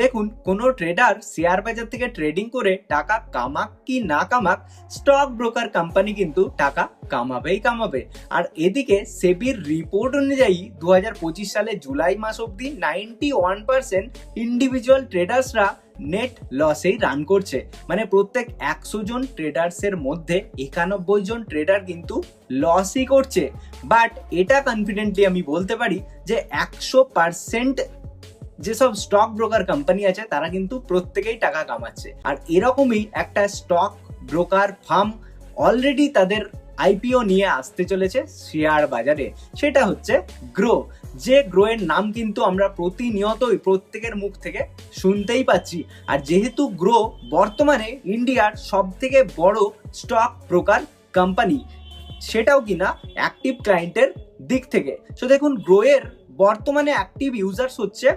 দেখুন, কোনো tedder share বাজার থেকে ট্রেডিং করে টাকা কামাক কি না কামাক স্টক ব্রোকার কোম্পানি কিন্তু টাকা কামাবেই কামাবে। আর এদিকে সেবির রিপোর্ট অনুযায়ী দু হাজার পঁচিশ সালে জুলাই মাস অবধি নাইনটি ওয়ান পার্সেন্ট ইন্ডিভিজুয়াল ট্রেডার্সরা নেট লসেই রান করছে। মানে প্রত্যেক একশো জন ট্রেডার্সের মধ্যে একানব্বই জন ট্রেডার কিন্তু লসই করছে। বাট এটা কনফিডেন্টলি আমি বলতে পারি যে একশো পার্সেন্ট যেসব স্টক ব্রোকার কোম্পানি আছে, তারা কিন্তু প্রত্যেকেই টাকা কামাচ্ছে। আর এরকমই একটা স্টক ব্রোকার ফার্ম অলরেডি তাদের আইপিও নিয়ে আসতে চলেছে শেয়ার বাজারে। সেটা হচ্ছে গ্রো যে গ্রো এর নাম কিন্তু আমরা প্রতিনিয়তই প্রত্যেকের মুখ থেকে শুনতেই পাচ্ছি। আর যেহেতু গ্রো বর্তমানে ইন্ডিয়ার সব থেকে বড় স্টক ব্রোকার কোম্পানি সেটাও কিনা অ্যাক্টিভ ক্লায়েন্টের দিক থেকে। সো দেখুন গ্রো এর বর্তমানে অ্যাক্টিভ ইউজার্স হচ্ছে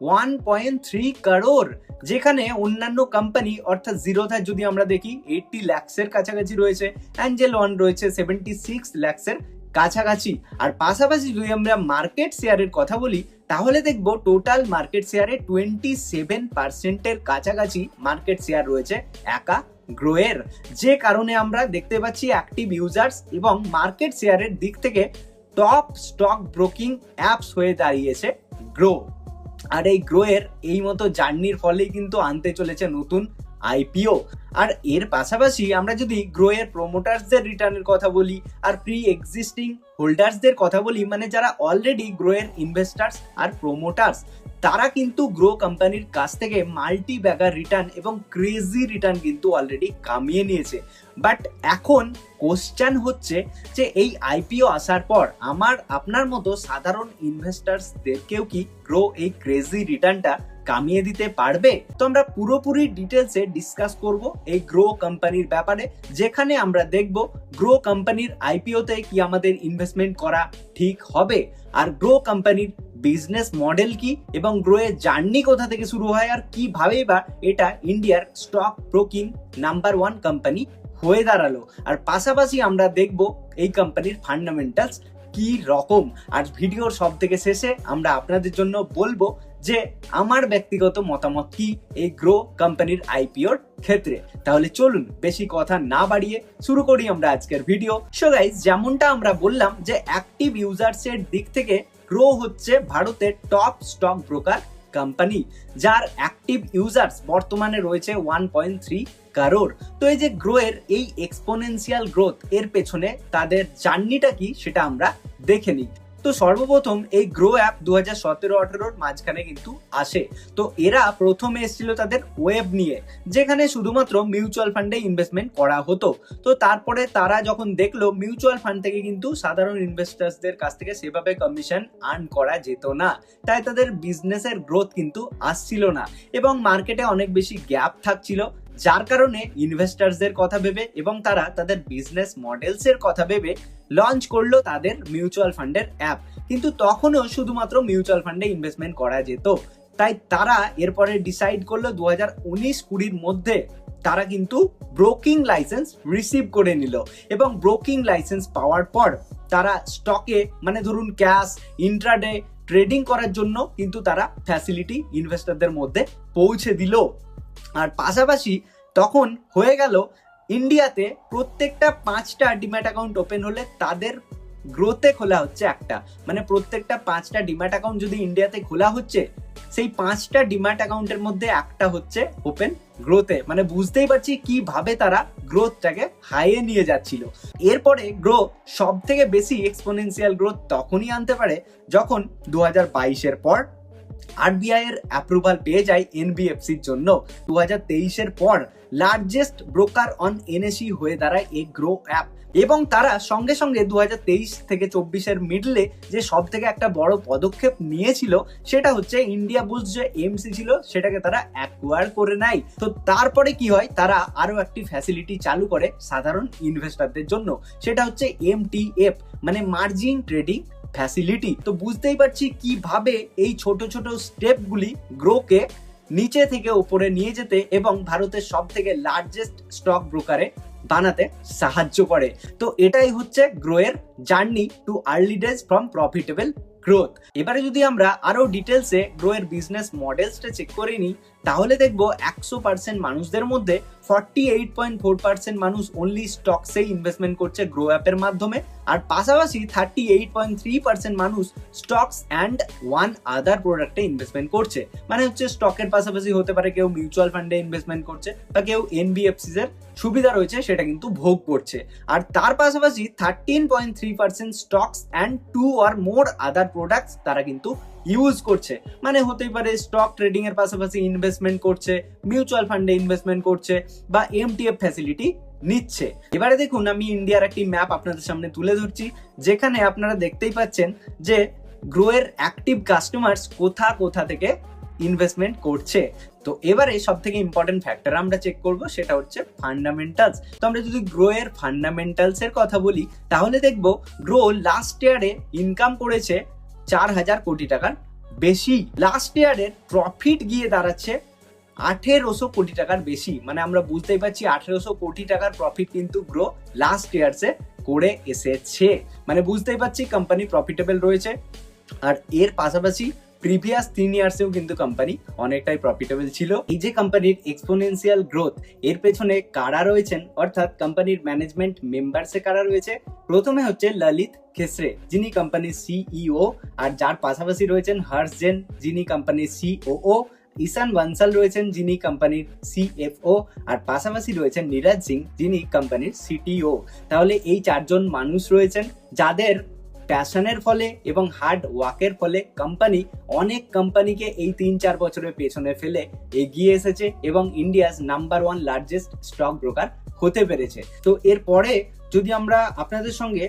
ওয়ান পয়েন্ট থ্রি কারোর যেখানে অন্যান্য কোম্পানি অর্থাৎ জিরোধার যদি আমরা দেখি এইটটি ল্যাক্সের কাছাকাছি রয়েছে অ্যাঞ্জেল ওয়ান রয়েছে সেভেন্টি সিক্স ল্যাক্সের কাছাকাছি। আর পাশাপাশি যদি আমরা মার্কেট শেয়ারের কথা বলি, তাহলে দেখব টোটাল মার্কেট শেয়ারে টোয়েন্টি সেভেন পার্সেন্টের কাছাকাছি মার্কেট শেয়ার রয়েছে একা গ্রোয়ের যে কারণে আমরা দেখতে পাচ্ছি অ্যাক্টিভ ইউজার্স এবং মার্কেট শেয়ারের দিক থেকে টপ স্টক ব্রোকিং অ্যাপস হয়ে দাঁড়িয়েছে গ্রো আর এই গ্রোয়ের এই মতো জার্নির ফলেই কিন্তু আনতে চলেছে নতুন আইপিও আর এর পাশাপাশি আমরা যদি গ্রোয়ের প্রোমোটার্সদের রিটার্নের কথা বলি আর প্রি এক্সিস্টিং হোল্ডার্সদের কথা বলি মানে যারা অলরেডি গ্রোয়ের ইনভেস্টার্স আর প্রোমোটার্স তারা কিন্তু গ্রো কোম্পানির কাছ থেকে মাল্টি ব্যাগার রিটার্ন এবং ক্রেজি রিটার্ন কিন্তু অলরেডি কামিয়ে নিয়েছে। বাট এখন কোশ্চেন হচ্ছে যে এই আইপিও আসার পর আমার, আপনার মতো সাধারণ ইনভেস্টার্সদেরকেও কি গ্রো এই ক্রেজি রিটার্নটা কামিয়ে দিতে পারবে? তো আমরা পুরোপুরি ডিটেলসে ডিসকাস করব এই গ্রো কোম্পানির ব্যাপারে, যেখানে আমরা দেখব গ্রো কোম্পানির আইপিওতে কি আমাদের ইনভেস্টমেন্ট করা ঠিক হবে। আর গ্রো কোম্পানির বিজনেস মডেল কি এবং গ্রো এর জার্নি কোথা থেকে শুরু হয় আর কিভাবেই বা এটা ইন্ডিয়ার stock broking number one company হয়ে দাঁড়াল। আর পাশাপাশি আমরা দেখব এই কোম্পানির ফান্ডামেন্টালস কি রকম। আর ভিডিওর সব থেকে শেষে আমরা আপনাদের জন্য বলব যে আমার ব্যক্তিগত মতামত কি এই গ্রো কোম্পানির আইপিওর ক্ষেত্রে। তাহলে চলুন বেশি কথা না বাড়িয়ে শুরু করি আমরা আজকের ভিডিও সো গাইজ যেমনটা আমরা বললাম যে অ্যাক্টিভ ইউজার্স এর দিক থেকে গ্রো হচ্ছে ভারতের টপ স্টক ব্রোকার কোম্পানি যার অ্যাক্টিভ ইউজার্স বর্তমানে রয়েছে ওয়ান পয়েন্ট থ্রি কারোর তো এই যে গ্রো এর এই এক্সপোনেন্সিয়াল গ্রোথ এর পেছনে তাদের জার্নিটা কি সেটা আমরা দেখে নিই। তো সর্বপ্রথম এই গ্রো অ্যাপ দু হাজার সতেরো, আঠেরোর মাঝখানে কিন্তু আসে। তো এরা প্রথমে এসেছিল তাদের ওয়েব নিয়ে, যেখানে শুধুমাত্র মিউচুয়াল ফান্ডে ইনভেস্টমেন্ট করা হতো। তো তারপরে তারা যখন দেখল মিউচুয়াল ফান্ড থেকে কিন্তু সাধারণ ইনভেস্টার্সদের কাছ থেকে সেভাবে কমিশন আর্ন করা যেত না। তাই তাদের বিজনেসের গ্রোথ কিন্তু আসছিল না। এবং মার্কেটে অনেক বেশি গ্যাপ থাকছিল, যার কারণে ইনভেস্টার্সদের কথা ভেবে এবং তারা তাদের বিজনেস মডেলসের কথা ভেবে লঞ্চ করল তাদের মিউচুয়াল ফান্ডের অ্যাপ কিন্তু তখনও শুধুমাত্র মিউচুয়াল ফান্ডে ইনভেস্টমেন্ট করা যেত। তাই তারা এরপরে ডিসাইড করল দু হাজার উনিশ কুড়ির মধ্যে তারা কিন্তু ব্রোকিং লাইসেন্স রিসিভ করে নিল। এবং ব্রোকিং লাইসেন্স পাওয়ার পর তারা স্টকে মানে ধরুন ক্যাশ ইন্ট্রাডে ট্রেডিং করার জন্য কিন্তু তারা ফ্যাসিলিটি ইনভেস্টরদের মধ্যে পৌঁছে দিল। আর পাশাপাশি তখন হয়ে গেল ইন্ডিয়াতে প্রত্যেকটা পাঁচটা ডিম্যাট অ্যাকাউন্ট ওপেন হলে তাদের গ্রোথে খোলা হচ্ছে একটা। মানে প্রত্যেকটা পাঁচটা ডিম্যাট অ্যাকাউন্ট যদি ইন্ডিয়াতে খোলা হচ্ছে, সেই পাঁচটা ডিম্যাট অ্যাকাউন্টের মধ্যে একটা হচ্ছে ওপেন গ্রোথে। মানে বুঝতেই পারছি কীভাবে তারা গ্রোথটাকে হাইয়ে নিয়ে যাচ্ছিল। এরপরে গ্রো সব থেকে বেশি এক্সপোনেনশিয়াল গ্রোথ তখনই আনতে পারে যখন দু হাজার বাইশের পর আরবিআই এর অ্যাপ্রুভাল পেয়ে যায় এনবিএফসির জন্য। দু হাজার তেইশের পর লার্জেস্ট ব্রোকার অন এনএসি হয়ে দাঁড়ায় এই গ্রো অ্যাপ এবং তারা সঙ্গে সঙ্গে দুহাজার তেইশ থেকে চব্বিশের মিডলে যে সব থেকে একটা বড় পদক্ষেপ নিয়েছিল, সেটা হচ্ছে ইন্ডিয়া বুস যে এমসি ছিল, সেটাকে তারা অ্যাকোয়ার করে নেয়। তো তারপরে কি হয়? তারা আরও একটি ফ্যাসিলিটি চালু করে সাধারণ ইনভেস্টারদের জন্য। সেটা হচ্ছে এমটিএফ মানে মার্জিন ট্রেডিং ফ্যাসিলিটি তো বুঝতেই পারছি কীভাবে এই ছোট ছোট স্টেপগুলি গ্রোকে নিচে থেকে উপরে নিয়ে যেতে এবং ভারতের সব থেকে লার্জেস্ট স্টক ব্রোকারে বানাতে সাহায্য করে। তো এটাই হচ্ছে গ্রোয়ের journey to early days from profitable growth এবারে যদি আমরা আরও ডিটেলসে গ্রো এর বিজনেস মডেলসটা চেক করে নিই, তাহলে দেখব একশো পার্সেন্ট মানুষদের মধ্যে forty eight point four percent মানুষ অনলি স্টকসেই ইনভেস্টমেন্ট করছে গ্রো অ্যাপের মাধ্যমে, আর পাশাপাশি thirty eight point three percent মানুষ স্টকস অ্যান্ড ওয়ান আদার প্রোডাক্টে ইনভেস্টমেন্ট করছে। মানে হচ্ছে স্টকের পাশাপাশি হতে পারে কেউ মিউচুয়াল ফান্ডে ইনভেস্টমেন্ট করছে বা কেউ এনবিএফসিস এর সুবিধা রয়েছে, সেটা কিন্তু ভোগ করছে। আর তার পাশাপাশি thirteen point three percent stocks and two or more other products তারা কিন্তু ইউজ করছে। মানে হতেই পারে স্টক ট্রেডিং এর পাশাপাশি ইনভেস্টমেন্ট করছে মিউচুয়াল ফান্ডে ইনভেস্টমেন্ট করছে বা এমটিএফ ফ্যাসিলিটি নিচ্ছে। এবারে দেখুন, আমি ইন্ডিয়ার একটি ম্যাপ আপনাদের সামনে তুলে ধরছি, যেখানে আপনারা দেখতেই পাচ্ছেন যে গ্রোয়ের অ্যাক্টিভ কাস্টমার্স কোথা কোথা থেকে ইনভেস্টমেন্ট করছে। তো এবারে সব থেকে ইম্পর্টেন্ট ফ্যাক্টর আমরা চেক করব, সেটা হচ্ছে ফান্ডামেন্টালস তো আমরা যদি গ্রো এর ফান্ডামেন্টালস এর কথা বলি, তাহলে দেখব গ্রো লাস্ট ইয়ারে ইনকাম করেছে চার হাজার কোটি টাকার বেশি। লাস্ট ইয়ারের প্রফিট গিয়ে দাঁড়াচ্ছে আঠেরোশো কোটি টাকার বেশি। মানে আমরা বুঝতেই পারছি আঠেরোশো কোটি টাকার প্রফিট কিন্তু গ্রো লাস্ট ইয়ার্সে করে এসেছে। মানে বুঝতেই পারছি কোম্পানি প্রফিটেবল রয়েছে। আর এর পাশাপাশি প্রিভিয়াস তিন ইয়ার্সেও কিন্তু কোম্পানি অনেকটাই প্রফিটেবল ছিল। এই যে কোম্পানির এক্সপোনেন্সিয়াল গ্রোথ এর পেছনে কারা রয়েছেন? অর্থাৎ কোম্পানির ম্যানেজমেন্ট মেম্বারসে কারা রয়েছে? প্রথমে হচ্ছে ললিত খেসরে যিনি কোম্পানির সিইও আর যার পাশাপাশি রয়েছেন হর্ষ জেন যিনি কোম্পানির সিওও ঈশান বানসাল রয়েছেন, যিনি কোম্পানির সিএফও আর পাশাপাশি রয়েছেন নীরাজ সিং, যিনি কোম্পানির সিটিও তাহলে এই চারজন মানুষ রয়েছেন, যাদের প্যাশনের ফলে এবং হার্ড ওয়ার্কের ফলে কোম্পানি অনেক কোম্পানিকে এই তিন চার বছরের পেছনে ফেলে এগিয়ে এসেছে এবং India's number one largest stock broker হতে পেরেছে। তো এরপরে যদি আমরা আপনাদের সঙ্গে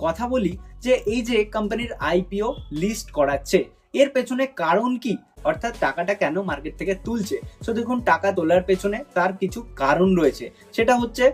কথা বলি যে এই যে কোম্পানির আইপিও লিস্ট করাচ্ছে, এর পেছনে কারণ কি? অর্থাৎ টাকাটা কেন মার্কেট থেকে তুলছে? সো দেখুন, টাকা তোলার পেছনে তার কিছু কারণ রয়েছে। সেটা হচ্ছে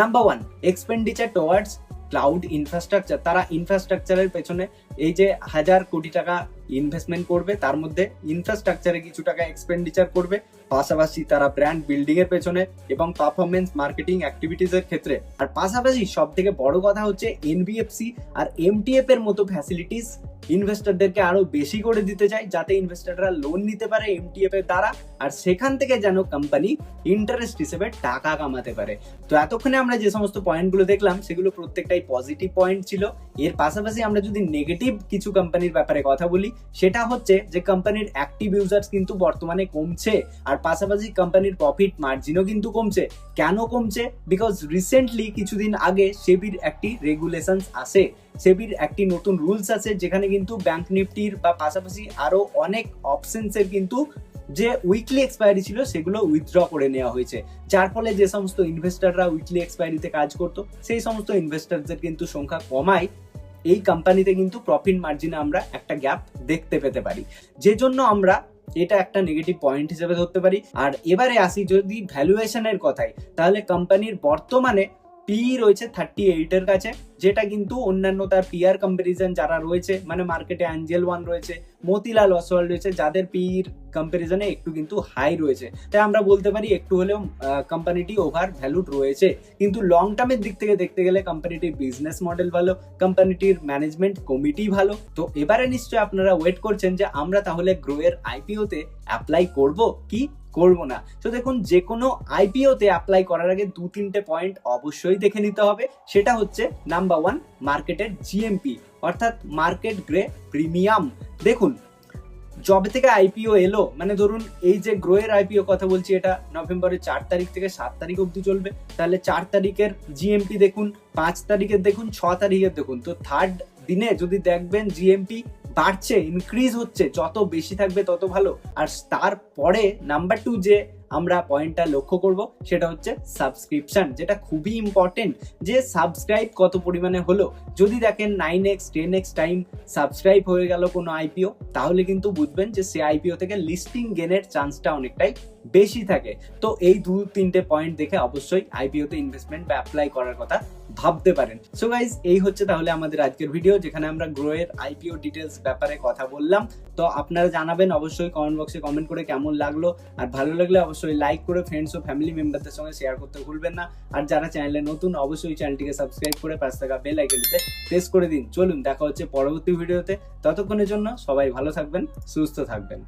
number one expenditure towards cloud infrastructure তারা ইনফ্রাস্ট্রাকচারের পেছনে এই যে হাজার কোটি টাকা ইনভেস্টমেন্ট করবে, তার মধ্যে ইনফ্রাস্ট্রাকচারে কিছু টাকা এক্সপেন্ডিচার করবে, পাশাপাশি তারা ব্র্যান্ড বিল্ডিং এর পেছনে এবং পারফরমেন্স মার্কেটিং অ্যাক্টিভিটিস এর ক্ষেত্রে। আর পাশাপাশি সব থেকে বড় কথা হচ্ছে এনবিএফসি আর এমটিএফ এর মতো ফ্যাসিলিটিস ইনভেস্টরদেরকে আরও বেশি করে দিতে চায় যাতে ইনভেস্টররা লোন নিতে পারে এমটিএফ এর দ্বারা, আর সেখান থেকে যেন কোম্পানি ইন্টারেস্ট হিসেবে টাকা কামাতে পারে। তো এতক্ষণে আমরা যে সমস্ত পয়েন্টগুলো দেখলাম, সেগুলো প্রত্যেকটাই পজিটিভ পয়েন্ট ছিল। এর পাশাপাশি আমরা যদি নেগেটিভ কিছু কোম্পানির ব্যাপারে কথা বলি সেটা হচ্ছে যে কোম্পানির অ্যাক্টিভ ইউজার্স কিন্তু বর্তমানে কমছে, আর পাশাপাশি কোম্পানির প্রফিট মার্জিনও কিন্তু কমছে। কেন কমছে? বিকজ রিসেন্টলি কিছুদিন আগে সেবির একটি রেগুলেশনস আসে। সেবির একটি নতুন রুলস আছে, যেখানে কিন্তু ব্যাংক নিফটির বা পাশাপাশি আরও অনেক অপশনসের কিন্তু যে উইকলি এক্সপায়ারি ছিল, সেগুলো উইথড্র করে নেওয়া হয়েছে। যার ফলে যে সমস্ত ইনভেস্টররা উইকলি এক্সপায়ারিতে কাজ করতো, সেই সমস্ত ইনভেস্টরদের কিন্তু সংখ্যা কমায়। এই কোম্পানিতে কিন্তু প্রফিট মার্জিনে আমরা একটা গ্যাপ দেখতে পেতে পারি। যে জন্য আমরা এটা একটা নেগেটিভ পয়েন্ট হিসেবে ধরতে পারি। আর এবারে আসি যদি ভ্যালুয়েশনের কথায়, তাহলে কোম্পানির বর্তমানে পি রয়েছে থার্টি এইটের কাছে, যেটা কিন্তু অন্যান্য তার পিয়ার কম্পারিজন যারা রয়েছে মানে মার্কেটে অ্যাঞ্জেল ওয়ান রয়েছে, মতিলাল অসওয়াল রয়েছে, যাদের পির কম্পারিজনে একটু কিন্তু হাই রয়েছে। তাই আমরা বলতে পারি একটু হলেও কোম্পানিটি ওভার ভ্যালুড রয়েছে। কিন্তু লং টার্মের দিক থেকে দেখতে গেলে কোম্পানিটির বিজনেস মডেল ভালো কোম্পানিটির ম্যানেজমেন্ট কমিটি ভালো। তো এবারে নিশ্চয়ই আপনারা ওয়েট করছেন যে আমরা তাহলে গ্রোয়ের আইপিওতে অ্যাপ্লাই করব কি? করব না। তো দেখুন যে কোনো আইপিওতে অ্যাপ্লাই করার আগে দু, তিনটে পয়েন্ট অবশ্যই দেখে নিতে হবে। সেটা হচ্ছে নাম্বার ওয়ান মার্কেটের জিএমপি অর্থাৎ মার্কেট গ্রে প্রিমিয়াম দেখুন জবে থেকে আইপিও এলো মানে ধরুন, এই যে গ্রোয়ের আইপিও কথা বলছি, এটা নভেম্বরের চার তারিখ থেকে সাত তারিখ অবধি চলবে। তাহলে চার তারিখের জিএমপি দেখুন, পাঁচ তারিখের দেখুন, ছ তারিখের দেখুন। তো থার্ড দিনে যদি দেখবেন জিএমপি বাড়ছে ইনক্রিজ হচ্ছে, যত বেশি থাকবে তত ভালো। আর তারপরে নাম্বার টু যে আমরা পয়েন্টটা লক্ষ্য করব, সেটা হচ্ছে সাবস্ক্রিপশন যেটা খুবই ইম্পর্টেন্ট যে সাবস্ক্রাইব কত পরিমাণে হলো। যদি দেখেন nine X ten X time subscribe হয়ে গেল কোনো আইপিও তাহলে কিন্তু বুঝবেন যে সে আইপিও থেকে লিস্টিং গেনের চান্সটা অনেকটাই বেশি থাকে। তো এই দু তিনটে পয়েন্ট দেখে অবশ্যই আইপিওতে ইনভেস্টমেন্ট বা অ্যাপ্লাই করার কথা ভাবতে পারেন। সো গাইজ এই হচ্ছে তাহলে আমাদের আজকের ভিডিও যেখানে আমরা গ্রোয়ের আইপিও ডিটেলস ব্যাপারে কথা বললাম। তো আপনারা জানাবেন অবশ্যই কমেন্ট বক্সে কমেন্ট করে কেমন লাগল। আর ভালো লাগলে অবশ্যই লাইক করে ফ্রেন্ডস ও ফ্যামিলি মেম্বারদের সঙ্গে শেয়ার করতে ভুলবেন না। আর যারা চ্যানেলে নতুন, অবশ্যই চ্যানেলটিকে সাবস্ক্রাইব করে পাঁচ টাকা বেল আইকনটিতে প্রেস করে দিন। চলুন, দেখা হচ্ছে পরবর্তী ভিডিওতে ততক্ষণের জন্য সবাই ভালো থাকবেন, সুস্থ থাকবেন।